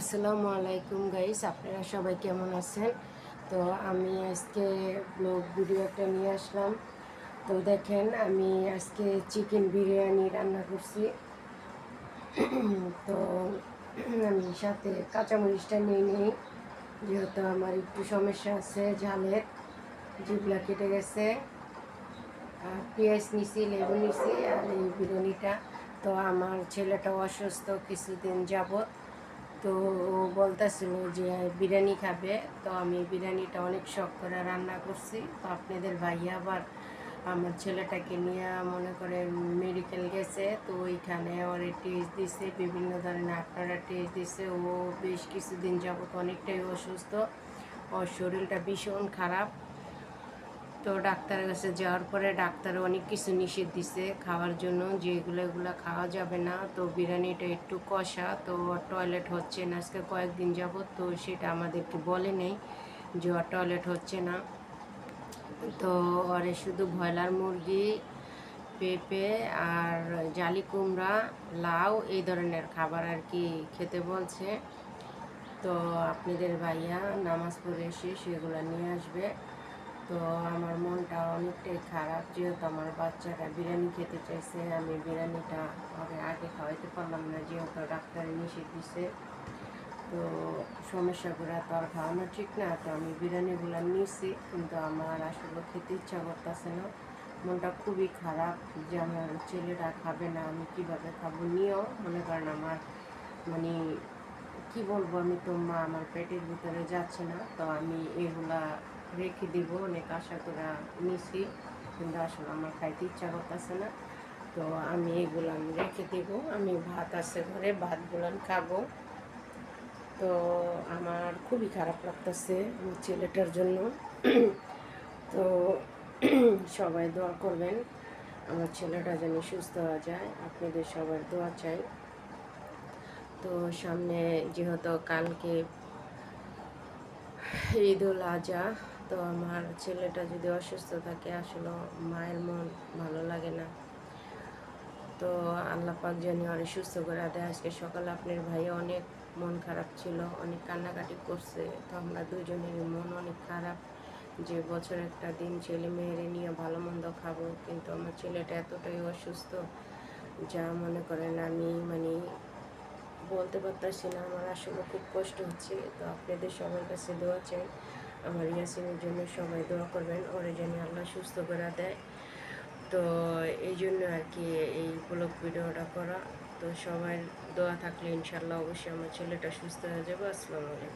আসসালামু আলাইকুম গাইস আপনারা সবাই কেমন আছেন? তো আমি আজকে ব্লগ ভিডিও একটা নিয়ে আসলাম। তো দেখেন, আমি আজকে চিকেন বিরিয়ানি রান্না করছি। তো আমি সাথে কাঁচামরিচটা নিয়ে নিই, যেহেতু আমার একটু সমস্যা আছে ঝালের জিবলা কেটে গেছে। আর পেঁয়াজ নিছি, লেবু নিছি আর এই বিরিয়ানিটা। তো আমার ছেলেটা অসুস্থ কিছুদিন যাবত তো ও বলতেছিল যে, বিরিয়ানি খাবে? তো আমি বিরিয়ানিটা অনেক শখ করে রান্না করছি। তো আপনাদের ভাইয়া আবার আমার ছেলেটাকে নিয়ে মনে করে মেডিকেল গেছে। তো ওইখানে ওর টেস্ট দিছে, বিভিন্ন ধরনের আপনারা টেস্ট দিছে। ও বেশ কিছুদিন যাবত অনেকটাই অসুস্থ। ওর শরীরটা ভীষণ খারাপ। তো ডাক্তারের কাছে যাওয়ার পরে ডাক্তার অনেক কিছু নিষেধ দিছে খাওয়ার জন্য যে এগুলো এগুলো খাওয়া যাবে না। তো বিরিয়ানিটা একটু কষা, তো টয়লেট হচ্ছে না। আজকে কয়েকদিন যাবত তো সেটা আমাদেরকে বলে নেই যে টয়লেট হচ্ছে না। তো ওরে শুধু ব্রয়লার মুরগি, পেঁপে আর জালি কুমড়া, লাউ এই ধরনের খাবার আর কি খেতে বলছে। তো আপনাদের ভাইয়া নামাজ পড়ে এসে সেগুলো নিয়ে আসবে। তো আমার মনটা অনেকটাই খারাপ। যেহেতু আমার বাচ্চাটা বিরিয়ানি খেতে চাইছে, আমি বিরিয়ানিটা ওকে আগে খাওয়াইতে পারলাম না, যেহেতু ডাক্তারে নিষেধ দিছে। তো সমস্যাগুলো তো আর খাওয়ানো ঠিক না, তো আমি বিরিয়ানিগুলো নিয়েছি কিন্তু আমার আসলে খেতে ইচ্ছা করতেছে না। মনটা খুবই খারাপ যে আমার ছেলেটা খাবে না, আমি কীভাবে খাব নিয়েও। মনে করেন আমার মানে কি বলব, আমি তো মা, আমার পেটের ভিতরে যাচ্ছে না, তো আমি এগুলা রেখে দিব, অনেক আশা করে নিছি, কিন্তু আসলে আমার খাইতে ইচ্ছা করতেছে না। তো আমি এগুলো আমি রেখে দিব, আমি ভাত আছে ঘরে, ভাতগুলো খাব। তো আমার খুবই খারাপ লাগতেছে আমার ছেলেটার জন্য। তো সবাই দোয়া করবেন, আমার ছেলেটা যেন সুস্থ হয়ে যায়, আপনাদের সবার দোয়া চাই। তো সামনে যেহেতু কালকে ঈদ উল আজহা, তো আমার ছেলেটা যদি অসুস্থ থাকে, আসলে মায়ের মন ভালো লাগে না। তো আল্লাহ পাক জানি অনেক সুস্থ করে দেয়। আজকে সকালে আপনার ভাই অনেক মন খারাপ ছিল, অনেক কান্নাকাটি করছে। তো আমরা দুজনেরই মন অনেক খারাপ যে বছর একটা দিন ছেলে মেয়েরে নিয়ে ভালো মন্দ খাব, কিন্তু আমার ছেলেটা এতটাই অসুস্থ, যা মনে করেন আমি মানে বলতে পারতাছি না, আমার আসলে খুব কষ্ট হচ্ছে। তো আপনাদের সবার কাছে দোয়া চাই। আমার ইয়াসিনের জন্য সবাই দোয়া করবেন, ওরা যেন আল্লাহ সুস্থ করে দেয়। তো এই জন্য আর কি এই ব্লগ ভিডিওটা করা। তো সবার দোয়া থাকলে ইনশাল্লাহ অবশ্যই আমার ছেলেটা সুস্থ হয়ে যাবে। আসসালামু আলাইকুম।